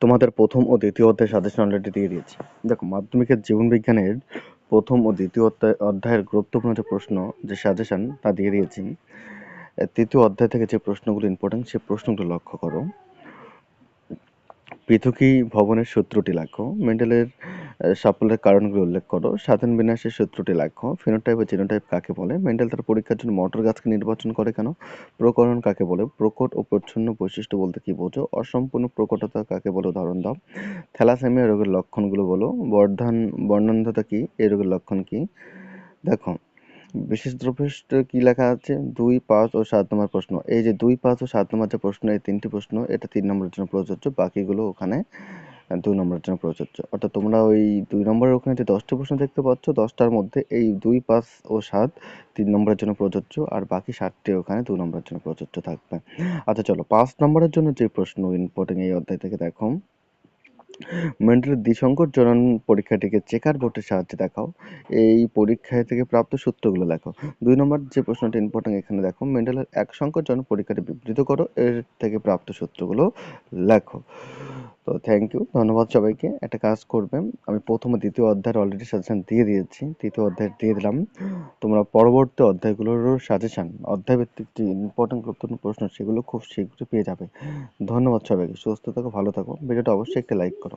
তোমাদের প্রথম ও দ্বিতীয় অধ্যায় সাজেশন অলরেডি দিয়ে দিয়েছি। দেখো, মাধ্যমিকের জীবন বিজ্ঞানের প্রথম ও দ্বিতীয় অধ্যায় অধ্যায়ের গুরুত্বপূর্ণ যে প্রশ্ন, যে সাজেশন, তা দিয়ে দিয়েছি। তৃতীয় অধ্যায় থেকে যে প্রশ্নগুলো ইম্পর্টেন্ট সে প্রশ্নগুলো লক্ষ্য করো। পৃথকী ভবনের সূত্রটি লেখো। মেন্ডেলের সাফল্যের কারণগুলো উল্লেখ করো। স্বাধীন বিন্যাসের সূত্রটি লেখো ফিনোটাইপ ও জিনোটাইপ কাকে বলে? মেন্ডেল তার পরীক্ষার জন্য মটর গাছকে নির্বাচন করে কেন? প্রকরণ কাকে বলে? প্রকট ও প্রচ্ছন্ন বৈশিষ্ট্য বলতে কি বোঝো? অসম্পূর্ণ প্রকটতা কাকে বলে? উদাহরণ দাও। থ্যালাসেমিয়া রোগের লক্ষণগুলো বলো। বর্ধন, বর্ণান্ধতা কি? এই রোগের লক্ষণ কি? দেখো, বিশেষ দ্রব্যষ্ট কি লেখা আছে? দুই, পাঁচ ও সাত নম্বর প্রশ্ন। এই যে দুই, পাঁচ ও সাত নম্বর যে প্রশ্ন, এই তিনটি প্রশ্ন, এটা তিন নম্বরের জন্য প্রযোজ্য। বাকিগুলো ওখানে দুই নম্বরের জন্য প্রযোজ্য। অর্থাৎ তোমরা ওই দুই নম্বরের ওখানে যে দশটি প্রশ্ন দেখতে পাচ্ছ, দশটার মধ্যে এই দুই, পাঁচ ও সাত তিন নম্বরের জন্য প্রযোজ্য আর বাকি সাতটি ওখানে দুই নম্বরের জন্য প্রযোজ্য থাকবে। আচ্ছা চলো, পাঁচ নম্বরের জন্য যে প্রশ্ন ইম্পর্টেন্ট এই অধ্যায় থেকে দেখো। মেন্ডেলের দ্বিসংকর জনন পরীক্ষাটিকে চেকার বোর্ডের সাহায্যে দেখাও। এই পরীক্ষা থেকে প্রাপ্ত সূত্রগুলো লেখো। দুই নম্বর যে প্রশ্নটি ইম্পর্টেন্ট এখানে দেখো, মেন্ডেলের এক সংকর জনন পরীক্ষাটি বিবৃত করো, এর থেকে প্রাপ্ত সূত্রগুলো লেখো। তো থ্যাংক ইউ ধন্যবাদ সবাইকে। একটা কাজ করবে আমি প্রথম দ্বিতীয় অধ্যায়ের অলরেডি সাজেশন দিয়ে দিয়েছি। তৃতীয় অধ্যায় দিয়ে দিলাম। তোমরা পরবর্তী অধ্যায়গুলোরও সাজেশন অধ্যায় ভিত্তিক যে ইম্পর্টেন্ট গুরুত্বপূর্ণ প্রশ্ন, সেগুলো খুব শীঘ্রই পেয়ে যাবে। ধন্যবাদ সবাইকে, সুস্থ থাকো, ভালো থাকো। ভিডিওটা অবশ্যই একটা লাইক করো।